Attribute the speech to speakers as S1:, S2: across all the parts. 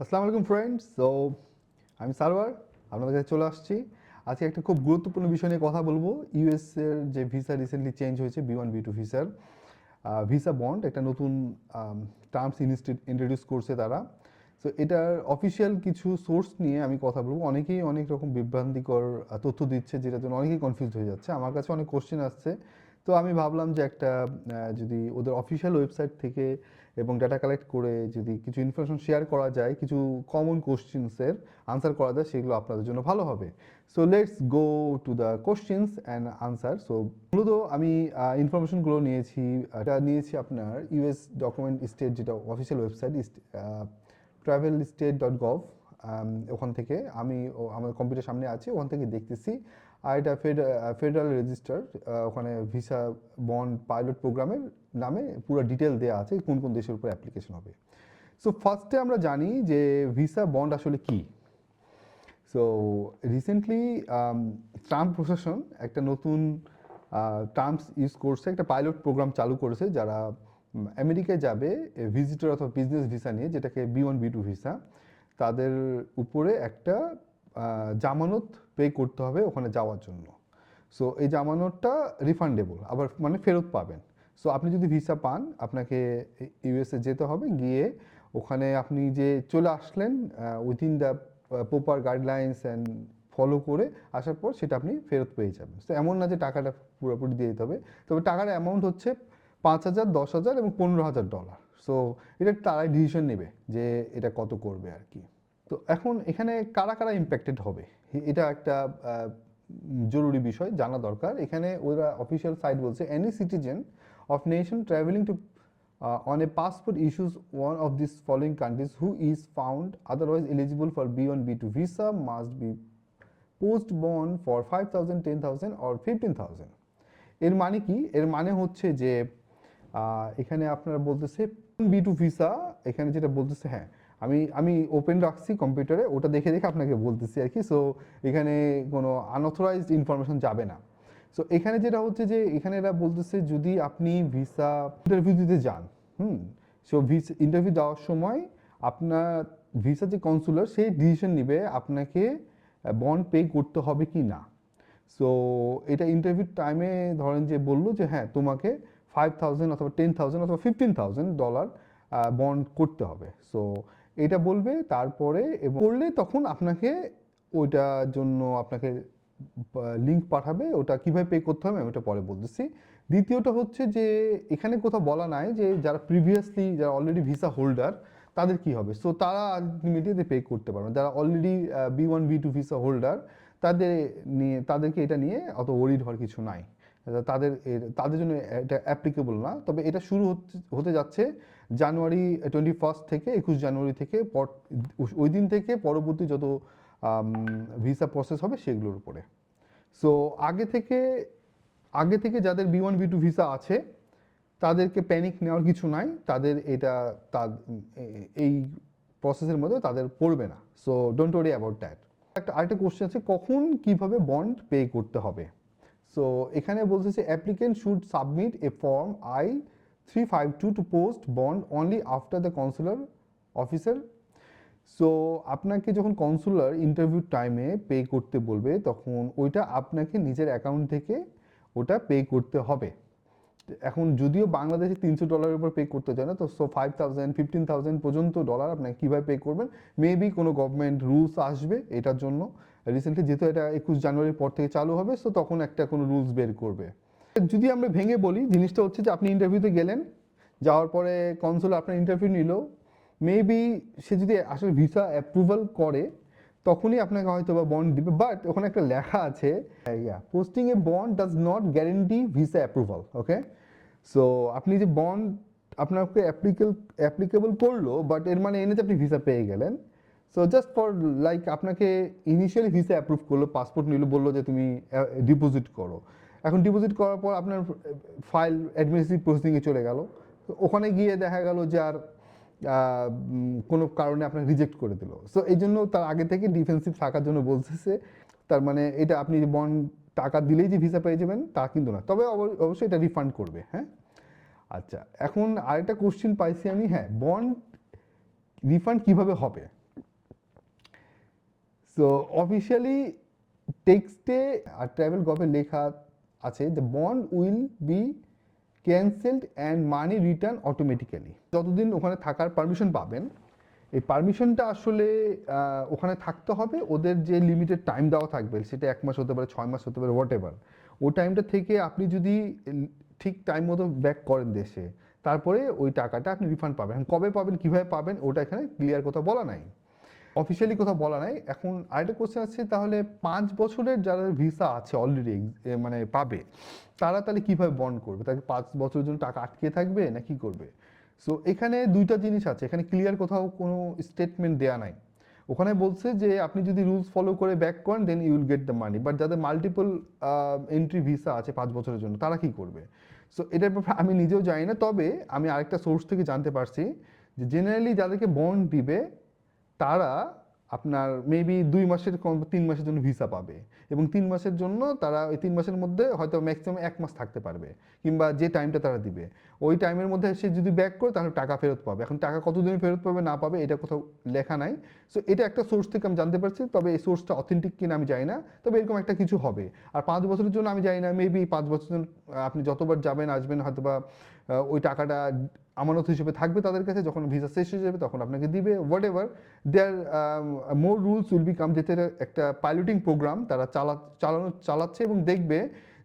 S1: আসসালামু আলাইকুম friends so আমি সারওয়ার আপনাদের কাছে চলে আসছি। আজকে একটা খুব গুরুত্বপূর্ণ বিষয় নিয়ে কথা বলব। ইউএস এর যে ভিসা রিসেন্টলি চেঞ্জ হয়েছে বি ওয়ান বি টু ভিসার ভিসা বন্ড একটা নতুন টার্মস ইন্ট্রোডিউস করছে তারা। সো এটার অফিসিয়াল কিছু সোর্স নিয়ে আমি কথা বলব। অনেকেই অনেক রকম বিভ্রান্তিকর তথ্য দিচ্ছে, যেটার জন্য অনেকেই কনফিউজ হয়ে যাচ্ছে। আমার কাছে অনেক কোশ্চেন আসছে। তো আমি ভাবলাম যে একটা যদি ওদের অফিসিয়াল ওয়েবসাইট থেকে এবং ডাটা কালেক্ট করে যদি কিছু ইনফরমেশন শেয়ার করা যায়, কিছু কমন কোশ্চেন্সের আনসার করা যায়, সেগুলো আপনাদের জন্য ভালো হবে। So let's go to the questions and answer so মূলত আমি ইনফরমেশনগুলো নিয়েছি, এটা নিয়েছি আপনার ইউএস ডকুমেন্ট স্টেট যেটা official website travel state dot gov ওখান থেকে আমি আমার কম্পিউটার সামনে আছে, ওখান থেকে দেখতেছি। আর এটা ফেডারেল রেজিস্টার ওখানে ভিসা বন্ড পাইলট প্রোগ্রামের নামে পুরো ডিটেল দেওয়া আছে কোন কোন দেশের উপর অ্যাপ্লিকেশন হবে। সো ফার্স্টে আমরা জানি যে ভিসা বন্ড আসলে কি। সো রিসেন্টলি ট্রাম্প প্রশাসন একটা নতুন টার্মস ইউজ করছে, একটা পাইলট প্রোগ্রাম চালু করেছে যারা আমেরিকায় যাবে ভিজিটর অথবা বিজনেস ভিসা নিয়ে, যেটাকে B one B two visa তাদের উপরে একটা জামানত পে করতে হবে ওখানে যাওয়ার জন্য। সো এই জামানতটা রিফান্ডেবল আবার মানে ফেরত পাবেন। সো আপনি যদি ভিসা পান, আপনাকে ইউএসএ যেতে হবে, গিয়ে ওখানে আপনি যে চলে আসলেন within the proper guidelines and follow করে আসার পর সেটা আপনি ফেরত পেয়ে যাবেন। তো এমন না যে টাকাটা পুরোপুরি দিয়ে দিতে হবে। তবে টাকার অ্যামাউন্ট হচ্ছে পাঁচ হাজার, দশ হাজার এবং পনেরো হাজার ডলার সো এটা তারাই ডিসিশন নেবে যে এটা কত করবে আর কি। তো এখন এখানে কারা কারা ইম্প্যাক্টেড হবে? এটা একটা জরুরি বিষয়, জানা দরকার। এখানে ওরা অফিসিয়াল সাইট বলছে any citizen of nation traveling to on a passport issues one of this following countries who is found otherwise eligible for B one B two visa must be post bond for five thousand ten thousand or fifteen thousand এর মানে কি? এর মানে হচ্ছে যে এখানে আপনারা বলতেছে বি টু ভিসা এখানে যেটা বলতেছে হ্যাঁ আমি আমি ওপেন রাখছি কম্পিউটারে ওটা দেখে দেখে আপনাকে বলতেছি আর কি। সো এখানে কোনো আনঅথরাইজড ইনফরমেশন যাবে না। সো এখানে যেটা হচ্ছে যে, এখানে এরা বলতেছে যদি আপনি ভিসা ইন্টারভিউ দিতে যান, হুম সো ভিসা ইন্টারভিউ দেওয়ার সময় আপনার ভিসা যে কনসুলার সেই ডিসিশন নেবে আপনাকে বন্ড পে করতে হবে কি না। সো এটা ইন্টারভিউ টাইমে ধরেন যে বলল যে হ্যাঁ তোমাকে ফাইভ থাউজেন্ড অথবা টেন থাউজেন্ড অথবা ফিফটিন থাউজেন্ড ডলার বন্ড করতে হবে। সো এটা বলবে, তারপরে এবং করলে তখন আপনাকে ওইটার জন্য আপনাকে লিঙ্ক পাঠাবে, ওটা কীভাবে পে করতে হবে আমি ওটা পরে বলতেছি। দ্বিতীয়টা হচ্ছে যে, এখানে কোথাও বলা নাই যে, যারা প্রিভিয়াসলি যারা অলরেডি ভিসা হোল্ডার তাদের কি হবে? সো তারা আলটিমেটলি পে করতে পারবে যারা already B one B two visa holder তাদের নিয়ে, তাদেরকে এটা নিয়ে অত ওরিড হওয়ার কিছু নাই। তাদের তাদের জন্য এটা অ্যাপ্লিকেবল না। তবে এটা শুরু হতে- হতে যাচ্ছে জানুয়ারি টোয়েন্টি ফার্স্ট থেকে একুশ জানুয়ারি থেকে ওই দিন থেকে পরবর্তী যত ভিসা প্রসেস হবে সেগুলোর উপরে। সো আগে থেকে আগে থেকে যাদের B one B two visa আছে, তাদেরকে প্যানিক নেওয়ার কিছু নাই, তাদের এটা এই প্রসেসের মধ্যে তাদের পড়বে না। So don't worry about that একটা, আরেকটা কোশ্চেন আছে, কখন কীভাবে বন্ড পে করতে হবে? সো এখানে বলতেছে applicant should submit a form I three five two two post bond only after the consular officer so আপনাকে যখন কনসুলার ইন্টারভিউ টাইমে পে করতে বলবে, তখন ওইটা আপনাকে নিজের অ্যাকাউন্ট থেকে ওটা পে করতে হবে। এখন যদিও বাংলাদেশে তিনশো ডলারের উপর পে করতে চায় না, তো so five thousand fifteen thousand পর্যন্ত ডলার আপনাকে কীভাবে পে করবেন? মেবি কোনো গভর্নমেন্ট রুলস আসবে এটার জন্য। রিসেন্টলি যেহেতু এটা একুশ জানুয়ারির পর থেকে চালু হবে সো তখন একটা কোনো রুলস বের করবে। যদি আমরা ভেঙে বলি, জিনিসটা হচ্ছে যে আপনি ইন্টারভিউতে গেলেন, যাওয়ার পরে কনসুল আপনার ইন্টারভিউ নিল মেবি সে যদি আসলে ভিসা অ্যাপ্রুভাল করে, তখনই আপনাকে হয়তো বা বন্ড দিবে বাট ওখানে একটা লেখা আছে posting a bond does not guarantee visa approval okay so আপনি যে বন্ড আপনাকে অ্যাপ্লিকেল অ্যাপ্লিকেবল করল বাট এর মানে এনে যে আপনি ভিসা পেয়ে গেলেন। সো জাস্ট ফর লাইক আপনাকে ইনিশিয়ালি ভিসা অ্যাপ্রুভ করল পাসপোর্ট নিল, বলল যে তুমি ডিপোজিট করো। এখন ডিপোজিট করার পর আপনার ফাইল অ্যাডমিনিস্ট্রেটিভ প্রসেসিংয়ে চলে গেল। ওখানে গিয়ে দেখা গেল যে আর কোনো কারণে আপনাকে রিজেক্ট করে দিল। সো এই জন্য তার আগে থেকে ডিফেন্সিভ থাকার জন্য বলতেছে, তার মানে এটা আপনি বন্ড টাকা দিলেই যে ভিসা পেয়ে যাবেন, তা কিন্তু না। তবে অব- অবশ্যই এটা রিফান্ড করবে হ্যাঁ? আচ্ছা এখন আরেকটা কোশ্চেন পাইছি আমি হ্যাঁ বন্ড রিফান্ড কীভাবে হবে? সো অফিসিয়ালি টেক্সটে আর ট্রাভেল গভে লেখা আছে the bond will be cancelled and money return automatically যতদিন ওখানে থাকার পারমিশন পাবেন, এই পারমিশনটা আসলে ওখানে থাকতে হবে। ওদের যে লিমিটেড টাইম দেওয়া থাকবে, সেটা এক মাস হতে পারে, ছয় মাস হতে পারে হোয়াট এভার ওই টাইমটা থেকে আপনি যদি ঠিক টাইম মতো ব্যাক করেন দেশে, তারপরে ওই টাকাটা আপনি রিফান্ড পাবেন। কবে পাবেন, কীভাবে পাবেন, ওটা এখানে ক্লিয়ার কথা বলা নাই। অফিসিয়ালি কোথাও বলা নাই। এখন আরেকটা কোশ্চেন আছে, তাহলে পাঁচ বছরের যারা ভিসা আছে অলরেডি মানে পাবে, তারা তাহলে কীভাবে বন্ড করবে? তাকে পাঁচ বছরের জন্য টাকা আটকে থাকবে না কি করবে? সো এখানে দুইটা জিনিস আছে। এখানে ক্লিয়ার কোথাও কোনো স্টেটমেন্ট দেয়া নাই। ওখানে বলছে যে, আপনি যদি রুলস ফলো করে ব্যাক করেন then you will get the money but যাদের মাল্টিপল এন্ট্রি ভিসা আছে পাঁচ বছরের জন্য, তারা কি করবে? সো এটার ব্যাপারে আমি নিজেও জানি না। তবে আমি আরেকটা সোর্স থেকে জানতে পারছি যে জেনারেলি যাদেরকে বন্ড দিবে তারা আপনার মেবি দুই মাসের তিন মাসের জন্য ভিসা পাবে এবং তিন মাসের জন্য তারা ওই তিন মাসের মধ্যে হয়তো ম্যাক্সিমাম এক মাস থাকতে পারবে কিংবা যে টাইমটা তারা দিবে। ওই টাইমের মধ্যে সে যদি ব্যাক করে তাহলে টাকা ফেরত পাবে। এখন টাকা কতদিন ফেরত পাবে না পাবে এটা কোথাও লেখা নাই। সো এটা একটা সোর্স থেকে আমি জানতে পারছি, তবে এই সোর্সটা অথেন্টিক কিনা আমি জানি না। তবে এরকম একটা কিছু হবে। আর পাঁচ বছরের জন্য আমি জানি না মেবি পাঁচ বছরের জন্য আপনি যতবার যাবেন, আসবেন হয়তো বা ওই টাকাটা আমানত হিসেবে থাকবে তাদের কাছে, যখন ভিসা শেষ হয়ে যাবে তখন আপনাকে দিবে whatever there more rules will become যেতে একটা পাইলটিং প্রোগ্রাম তারা চালা, চালানো, চালাচ্ছে এবং দেখবে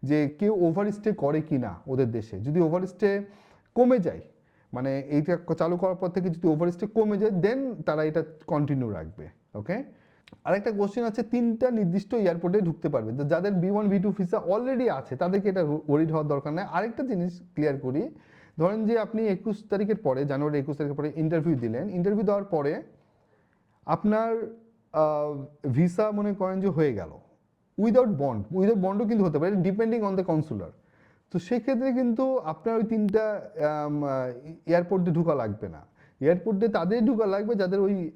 S1: যে কেউ ওভার স্টে করে কি না ওদের দেশে। যদি ওভার স্টে কমে যায় মানে এইটা চালু করার পর থেকে যদি ওভার স্টে কমে যায় দেন তারা এটা কন্টিনিউ রাখবে ওকে আরেকটা কোশ্চেন আছে, তিনটা নির্দিষ্ট এয়ারপোর্টে ঢুকতে পারবে। যাদের B one B two visa already আছে, তাদেরকে এটা ওরিড হওয়ার দরকার নেই। আরেকটা জিনিস ক্লিয়ার করি ধরেন যে আপনি একুশ তারিখের পরে, জানুয়ারি একুশ তারিখের পরে ইন্টারভিউ দিলেন। ইন্টারভিউ দেওয়ার পরে আপনার ভিসা মনে করেন যে হয়ে গেল। উইদাউট বন্ড উইদাউট বন্ডও কিন্তু হতে পারে ডিপেন্ডিং অন দ্য কনসুলার তো সেক্ষেত্রে কিন্তু আপনার ওই তিনটা এয়ারপোর্টে ঢোকা লাগবে না। এয়ারপোর্টে তাদের ঢোকা লাগবে, যাদের ওই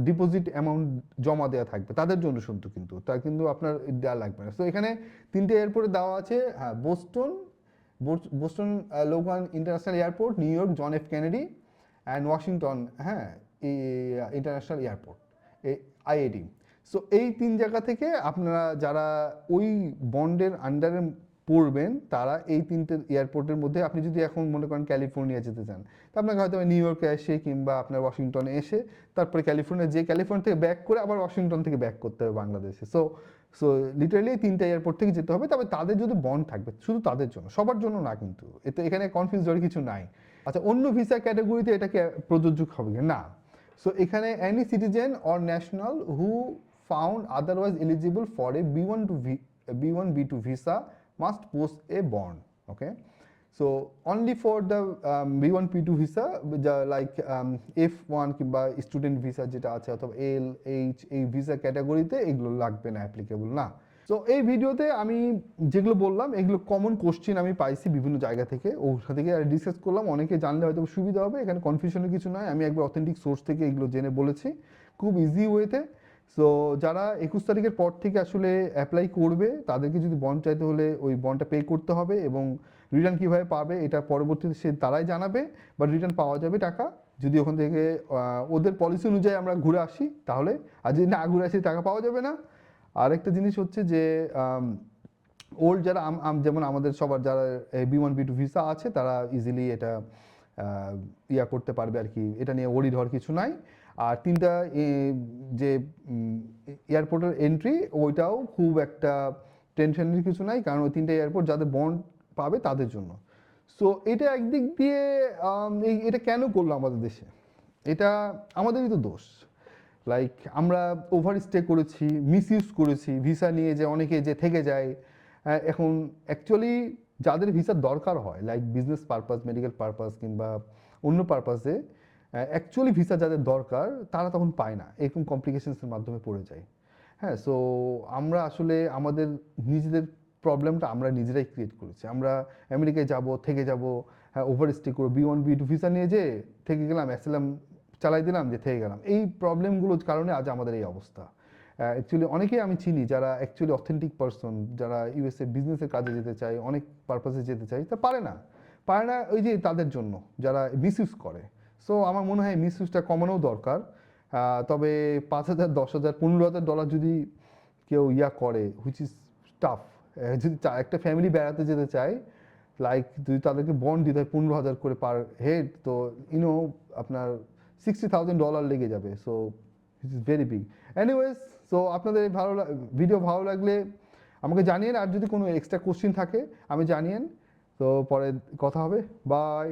S1: ডিপোজিট অ্যামাউন্ট জমা দেওয়া থাকবে। তাদের জন্য শুনতো কিন্তু, তা কিন্তু আপনার দেওয়া লাগবে না। তো এখানে তিনটে এয়ারপোর্টে দেওয়া আছে হ্যাঁ Boston Bos- Boston Logan International Airport, New York, John F Kennedy and Washington হ্যাঁ ইন্টারন্যাশনাল এয়ারপোর্ট আইআইটি। সো এই তিন জায়গা থেকে আপনারা যারা ওই বন্ডের আন্ডারে পড়বেন, তারা এই তিনটে এয়ারপোর্টের মধ্যে আপনি যদি এখন মনে করেন ক্যালিফোর্নিয়া যেতে চান, তা আপনাকে হয়তো নিউ ইয়র্কে এসে কিংবা আপনার ওয়াশিংটনে এসে তারপরে ক্যালিফোর্নিয়া যে ক্যালিফোর্নিয়া থেকে ব্যাক করে আবার ওয়াশিংটন থেকে ব্যাক করতে হবে বাংলাদেশে। সো সো লিটারালি তিনটা এয়ারপোর্ট থেকে যেতে হবে। তবে তাদের যদি বন্ড থাকবে, শুধু তাদের জন্য, সবার জন্য না কিন্তু। এতে এখানে কনফিউজ হওয়ার কিছু নাই। আচ্ছা অন্য ভিসা ক্যাটাগরিতে এটাকে প্রযোজ্য হবে? না। সো এখানে any citizen or national who found otherwise eligible for a B one two V B one B two visa must post a bond okay so only for the B one P two visa like F one কিংবা student visa যেটা আছে, অথবা L H এই visa ক্যাটাগরিতে এগুলো লাগবে না applicable না। সো এই ভিডিওতে আমি যেগুলো বললাম, এগুলো কমন কোশ্চেন আমি পাইছি বিভিন্ন জায়গা থেকে। ওর থেকে ডিসকাস করলাম। অনেকে জানলে হয়তো সুবিধা হবে, এখানে কনফিউশনের কিছু নয় আমি একবার অথেন্টিক সোর্স থেকে এগুলো জেনে বলেছি। খুব ইজি ওয়েতে সো যারা একুশ তারিখের পর থেকে আসলে অ্যাপ্লাই করবে, তাদেরকে যদি বন্ড চাইতে হলে ওই বন্ডটা পে করতে হবে এবং রিটার্ন কীভাবে পাবে এটা পরবর্তীতে সে তারাই জানাবে বা রিটার্ন পাওয়া যাবে টাকা। যদি ওখান থেকে ওদের পলিসি অনুযায়ী আমরা ঘুরে আসি, তাহলে আর যদি না ঘুরে আসি, টাকা পাওয়া যাবে না। আরেকটা জিনিস হচ্ছে যে ওল্ড যারা যেমন আমাদের সবার যারা B one B two visa আছে, তারা ইজিলি এটা ইয়া করতে পারবে আর কি। এটা নিয়ে ওরিড হওয়ার কিছু নাই। আর তিনটা যে এয়ারপোর্টের এন্ট্রি ওইটাও খুব একটা টেনশনের কিছু নাই, কারণ ওই তিনটা এয়ারপোর্ট যাদের বন্ড পাবে তাদের জন্য। সো এটা একদিক দিয়ে এটা কেন করল আমাদের দেশে? এটা আমাদেরই তো দোষ। লাইক আমরা ওভার স্টে করেছি মিস ইউজ করেছি ভিসা নিয়ে যে অনেকে যে থেকে যায় এখন অ্যাকচুয়ালি যাদের ভিসার দরকার হয় like business purpose medical purpose কিংবা অন্য পারপাসে অ্যাকচুয়ালি ভিসা যাদের দরকার, তারা তখন পায় না। এরকম কমপ্লিকেশনসের মাধ্যমে পড়ে যায়। হ্যাঁ সো আমরা আসলে আমাদের নিজেদের প্রবলেমটা আমরা নিজেরাই ক্রিয়েট করেছি। আমরা আমেরিকায় যাব, থেকে যাব হ্যাঁ ওভার স্টে করব B one B two visa নিয়ে যে থেকে গেলাম অ্যাসেলাম চালাই দিলাম যে থেকে গেলাম। এই প্রবলেমগুলোর কারণে আজ আমাদের এই অবস্থা। অ্যাকচুয়ালি অনেকেই আমি চিনি যারা অ্যাকচুয়ালি অথেন্টিক পারসন যারা ইউএসএ বিজনেসের কাজে যেতে চায়, অনেক পারপাসে যেতে চায়, তা পারে না। পারে না ওই যে তাদের জন্য, যারা মিসইউজ করে। সো আমার মনে হয় মিস মিসইউজটা কমানো দরকার তবে পাঁচ হাজার, দশ হাজার, পনেরো হাজার ডলার যদি কেউ ইয়া করে হুইচ ইজ টাফ যদি একটা ফ্যামিলি বেড়াতে যেতে চায় লাইক যদি তাদেরকে বন্ড দিতে হয় পনেরো হাজার করে পার হেড তো ইউনো আপনার সিক্সটি থাউজেন্ড ডলার লেগে যাবে। So it is very big anyways so আপনাদের ভালো ভিডিও ভালো লাগলে আমাকে জানিয়েন। আর যদি কোনো এক্সট্রা কোশ্চিন থাকে, আমি জানিয়েন। তো, পরে কথা হবে। বাই